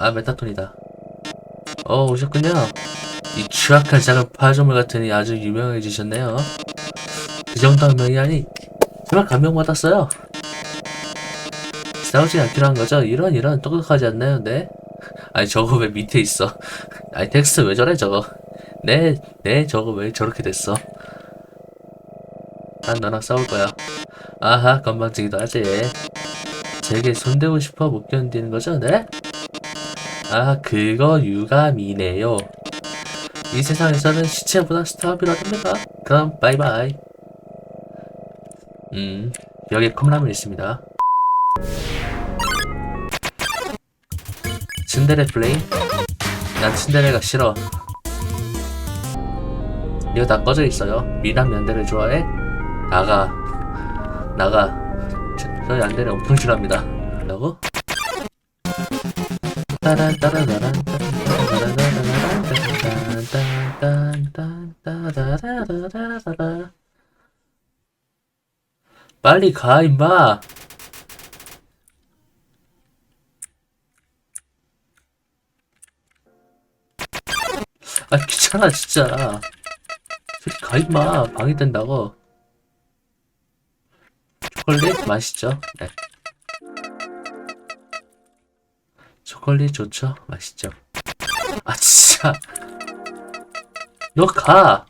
아 메타톤이다 어 오셨군요 이 추악한 작은 파조물 같으니 아주 유명해지셨네요 그 정도 한 명이 아니 정말 감명받았어요 싸우지 않기로 한 거죠? 이런 이런 똑똑하지 않나요? 네? 아니 저거 왜 밑에 있어 아니 텍스트 왜 저래 저거 네, 네 저거 왜 저렇게 됐어 난 너랑 싸울 거야 아하 건방지기도 하지 제게 손대고 싶어 못 견디는 거죠? 네? 아 그거 유감이네요. 이 세상에서는 시체보다 필요하답니다. 그럼 바이바이. 음 여기 컵라면 있습니다. 츤데레 플레이? 난 츤데레가 싫어. 이거 다 꺼져 있어요. 미남 연대를 좋아해? 나가. 나가. 저, 저 연대를 엄청 싫어합니다. 라고? 빨리 가 임마 아 귀찮아 진짜 가 임마 방해된다고 초콜릿 맛있죠 네 초콜릿 좋죠 맛있죠. 아 진짜. 너 가!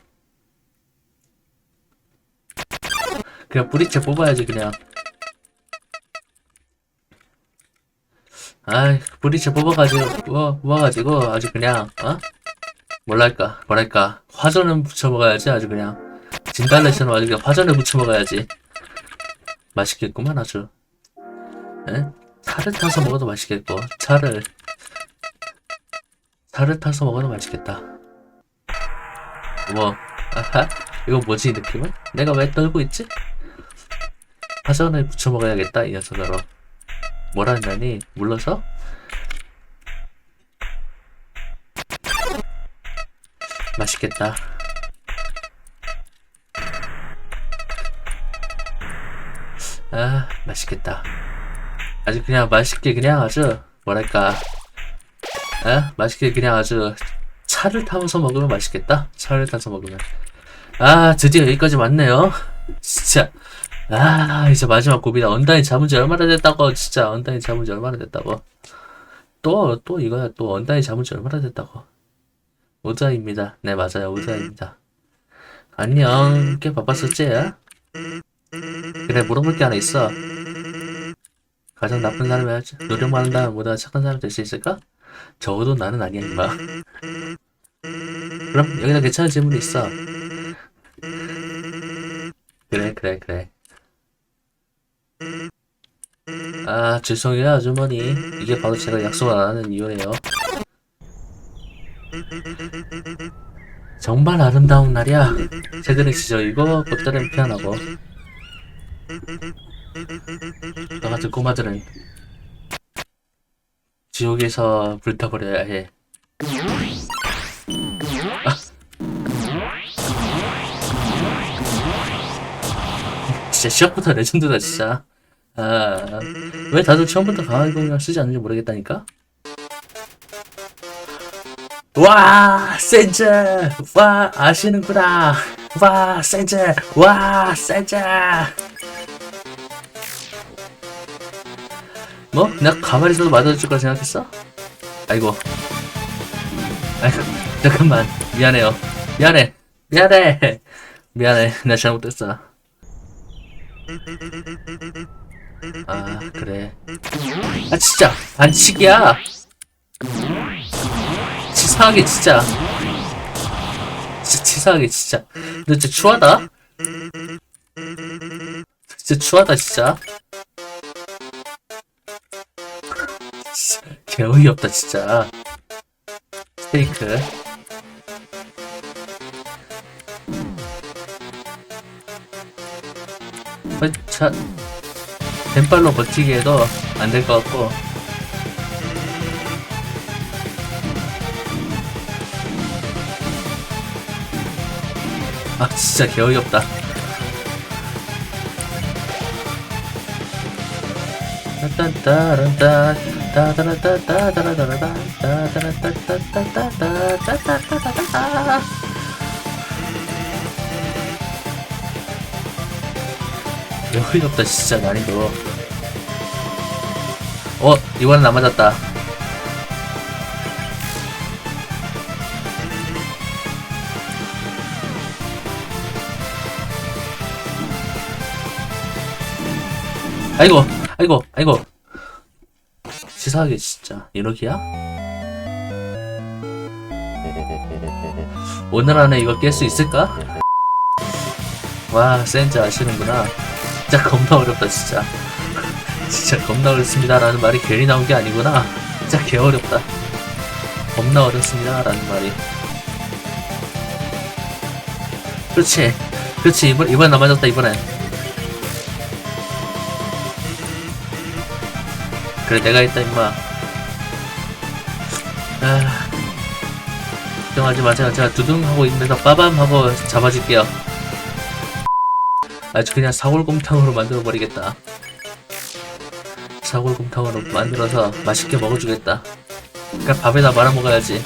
그냥 뿌리채 뽑아야지 그냥. 아이 뿌리채 뽑아가지고 뽑아, 뽑아가지고 아주 그냥 어? 뭐랄까 뭐랄까. 화전을 부쳐 먹어야지 아주 그냥. 진달래처럼 아주 그냥 화전을 부쳐 먹어야지. 맛있겠구만 아주. 에? 차를 타서 먹어도 맛있겠고 차를 차를 타서 먹어도 맛있겠다 뭐 아하 이거 뭐지 이 느낌은? 내가 왜 떨고 있지? 화전을 부쳐 먹어야겠다 이 녀석으로 뭐라 했나니 물러서? 맛있겠다 아 맛있겠다 아주 그냥 맛있게 그냥 아주 뭐랄까 아 맛있게 그냥 아주 차를 타면서 먹으면 맛있겠다? 차를 타서 먹으면. 아 드디어 여기까지 왔네요. 진짜. 아 이제 마지막 고비다. 언다인 잡은 지 얼마나 됐다고? 진짜 언다인 잡은 지 얼마나 됐다고? 또또 이거야. 또 언다인 잡은 지 얼마나 됐다고? 오자입니다. 네 맞아요. 오자입니다. 안녕. 꽤 바빴었지? 그래 물어볼 게 하나 있어 가장 나쁜 사람이 노력만 한다면 모두가 착한 사람 될수 있을까? 적어도 나는 아니야 임마. 그럼 여기다 괜찮은 질문이 있어. 그래 그래 그래. 아 죄송해요 아주머니. 이게 바로 제가 약속을 안 하는 이유예요. 정말 아름다운 날이야. 새들은 지저이고 꽃들은 피어나고 너 같은 꼬마들은 지옥에서 불타버려야 해 아. 진짜 시작부터 레전드다 진짜 아, 왜 다들 처음부터 강하게 공략 쓰지 않는지 모르겠다니까? 와, 센즈! 와, 아시는구나! 와, 센즈! 와, 센즈! 뭐? 내가 가만히 있어도 맞아줄 거라 생각했어? 아이고. 아이고, 잠깐만. 미안해요. 미안해. 미안해. 미안해. 나 잘못했어. 아 그래 아 진짜 반칙이야 치사하게 진짜 진짜 치사하게 진짜 너 진짜 추하다 진짜 추하다 진짜 개 어이 없다 진짜. 스테이크. 어, 자, 뱀발로 버티기 해도 안 될 것 같고. 아 진짜 개 어이없다. 딴딴따란딴 따다라따따다라다라다 따다라따따따따따따따따따따 여기 없다 진짜. 난이도 어 이번엔 안 맞았다. 아이고 아이고 아이고 치사하게 진짜. 이러기야? 오늘 안에 이거 깰 수 있을까? 와 센즈 아시는구나. 진짜 겁나 어렵다 진짜. 진짜 겁나 어렵습니다. 라는 말이 괜히 나온 게 아니구나. 진짜 개 어렵다. 겁나 어렵습니다. 라는 말이. 그렇지. 그렇지. 이번, 이번 남아졌다 이번엔 그래 내가 했다 임마. 아 걱정하지 마세요 제가 두둥 하고 있는데서 빠밤 하고 잡아줄게요. 아주 그냥 사골곰탕으로 만들어 버리겠다. 사골곰탕으로 만들어서 맛있게 먹어주겠다. 그니까 밥에다 말아 먹어야지.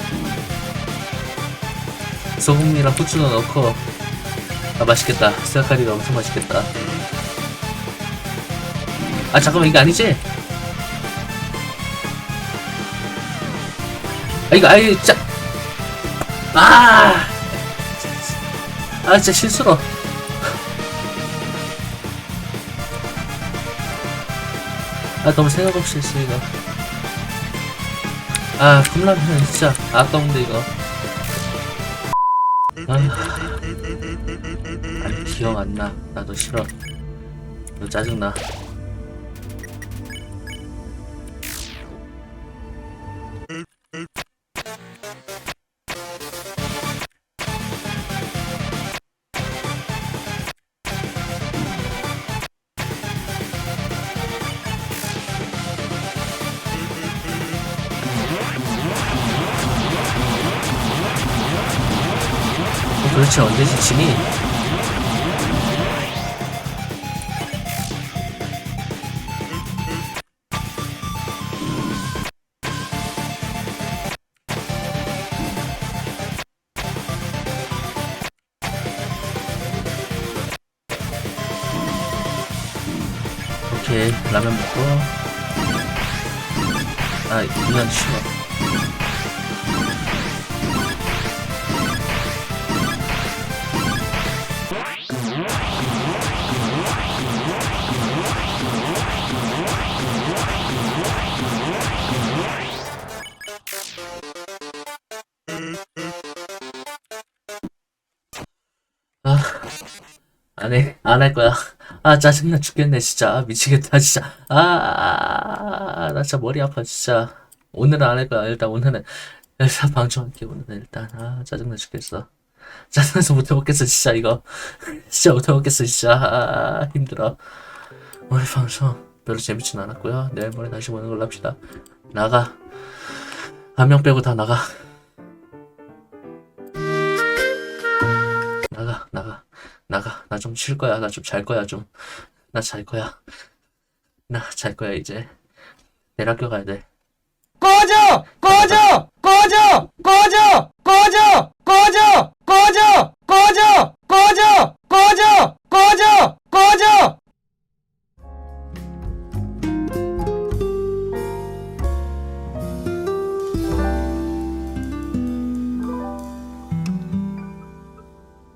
소금이랑 후추도 넣고. 아 맛있겠다. 생각하니까 엄청 맛있겠다. 아 잠깐만 이게 아니지? 이거 아이 진짜. 아! 아 진짜 실수로. 아 너무 생각 없이 했어 이거. 아 컵라면 진짜 아까운데 이거. 아. 아니 기억 안 나. 나도 싫어. 너 짜증 나 도대체 언제 지치니? 라면 먹고. 아 이건 싫어 안 해, 안 할 거야. 아, 짜증나 죽겠네, 진짜. 아, 미치겠다, 진짜. 아, 아, 아, 나 진짜 머리 아파, 진짜. 오늘은 안 할 거야. 일단 오늘은, 일단 방송할게, 오늘은 일단. 아, 짜증나 죽겠어. 짜증나서 못 해먹겠어, 진짜, 이거. 진짜 못 해먹겠어, 진짜. 아, 힘들어. 오늘 방송 별로 재밌진 않았고요. 내일 모레 다시 보는 걸로 합시다. 나가. 한 명 빼고 다. 나가, 나 좀 쉴 거야. 나 좀 잘 거야, 좀. 나 잘 거야. 나 잘 거야, 이제. 내일 학교 가야 돼. 꺼져! 꺼져! 꺼져! 꺼져!